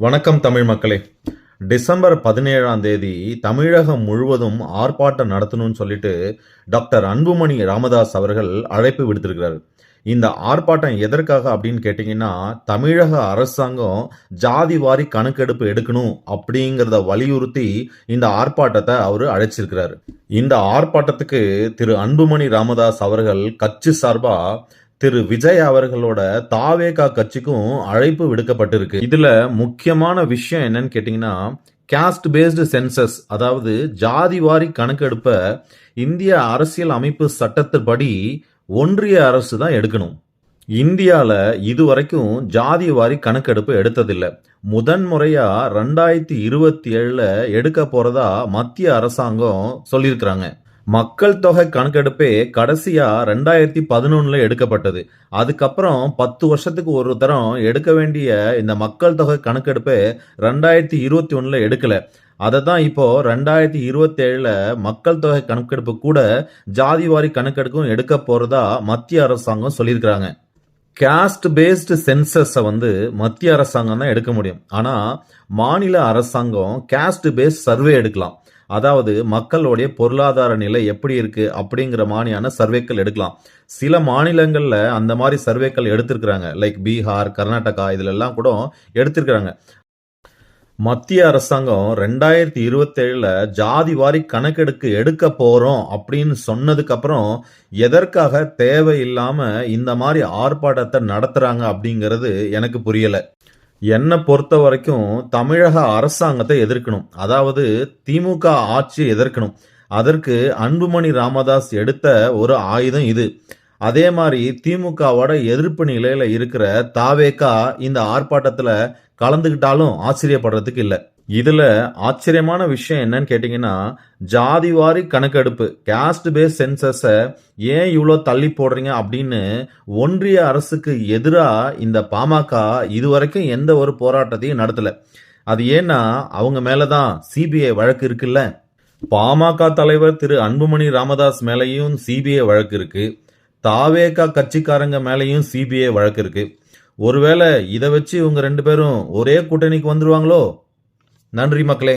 வணக்கம் தமிழ் மக்களே. டிசம்பர் பதினேழாம் தேதி தமிழகம் முழுவதும் ஆர்ப்பாட்டம் நடத்தணும்னு சொல்லிட்டு டாக்டர் அன்புமணி ராமதாஸ் அவர்கள் அழைப்பு விடுத்திருக்கிறார். இந்த ஆர்ப்பாட்டம் எதற்காக அப்படின்னு கேட்டிங்கன்னா தமிழக அரசாங்கம் ஜாதி வாரி கணக்கெடுப்பு எடுக்கணும் அப்படிங்கிறத வலியுறுத்தி இந்த ஆர்ப்பாட்டத்தை அவர் அழைச்சிருக்கிறார். இந்த ஆர்ப்பாட்டத்துக்கு திரு அன்புமணி ராமதாஸ் அவர்கள் கட்சி சார்பாக திரு விஜய் அவர்களோட தாவேகா கட்சிக்கும் அழைப்பு விடுக்கப்பட்டிருக்கு. இதுல முக்கியமான விஷயம் என்னன்னு கேட்டிங்கன்னா கேஸ்ட் பேஸ்டு சென்சஸ் அதாவது ஜாதி வாரி கணக்கெடுப்ப இந்திய அரசியல் அமைப்பு சட்டத்தின்படி ஒன்றிய அரசு தான் எடுக்கணும். இந்தியாவில் இதுவரைக்கும் ஜாதி வாரி கணக்கெடுப்பு எடுத்ததில்லை. முதன்முறையா ரெண்டாயிரத்தி இருபத்தி ஏழுல எடுக்க போறதா மத்திய அரசாங்கம் சொல்லியிருக்கிறாங்க. மக்கள் தொகை கணக்கெடுப்பே கடைசியா ரெண்டாயிரத்தி பதினொன்னுல எடுக்கப்பட்டது. அதுக்கப்புறம் பத்து வருஷத்துக்கு ஒரு தரம் எடுக்க வேண்டிய இந்த மக்கள் தொகை கணக்கெடுப்பே ரெண்டாயிரத்தி இருபத்தி ஒன்றில் எடுக்கல. அதை தான் இப்போ ரெண்டாயிரத்தி இருபத்தி ஏழுல மக்கள் தொகை கணக்கெடுப்பு கூட ஜாதிவாரி கணக்கெடுக்கும் எடுக்க போறதா மத்திய அரசாங்கம் சொல்லியிருக்கிறாங்க. கேஸ்ட் பேஸ்டு சென்சஸை வந்து மத்திய அரசாங்கம் தான் எடுக்க முடியும். ஆனால் மாநில அரசாங்கம் கேஸ்ட் பேஸ்ட் சர்வே எடுக்கலாம். அதாவது மக்களுடைய பொருளாதார நிலை எப்படி இருக்கு அப்படிங்கிற மாதிரியான சர்வேக்கள் எடுக்கலாம். சில மாநிலங்களில் அந்த மாதிரி சர்வேக்கள் எடுத்திருக்கிறாங்க. லைக் பீகார் கர்நாடகா இதுல எல்லாம் கூட எடுத்திருக்கிறாங்க. மத்திய அரசாங்கம் ரெண்டாயிரத்தி இருபத்தேழுல ஜாதி வாரி கணக்கெடுக்கு எடுக்க போறோம் அப்படின்னு சொன்னதுக்கப்புறம் எதற்காக தேவையில்லாம இந்த மாதிரி ஆர்ப்பாட்டத்தை நடத்துறாங்க அப்படிங்கிறது எனக்கு புரியலை. என்னை பொறுத்த வரைக்கும் தமிழக அரசாங்கத்தை எதிர்க்கணும். அதாவது திமுக ஆட்சியை எதிர்க்கணும். அதற்கு அன்புமணி ராமதாஸ் எடுத்த ஒரு ஆயுதம் இது. அதே மாதிரி திமுகவோட எதிர்ப்பு நிலையில இருக்கிற தாவேக்கா இந்த ஆர்ப்பாட்டத்துல கலந்துக்கிட்டாலும் ஆச்சரியப்படுறதுக்கு இல்லை. இதில் ஆச்சரியமான விஷயம் என்னன்னு கேட்டிங்கன்னா ஜாதிவாரி கணக்கெடுப்பு கேஸ்ட் பேஸ் சென்சஸை ஏன் இவ்வளோ தள்ளி போடுறீங்க அப்படின்னு ஒன்றிய அரசுக்கு எதிராக இந்த பாமக இதுவரைக்கும் எந்த ஒரு போராட்டத்தையும் நடத்தலை. அது ஏன்னா அவங்க மேலே தான் சிபிஐ வழக்கு இருக்குல்ல. பாமக தலைவர் திரு அன்புமணி ராமதாஸ் மேலேயும் சிபிஐ வழக்கு இருக்குது தாவேகா கட்சிக்காரங்க மேலேயும் சிபிஐ வழக்கு இருக்குது ஒருவேளை இதை வச்சு இவங்க ரெண்டு பேரும் ஒரே கூட்டணிக்கு வந்துருவாங்களோ? நன்றி மக்களே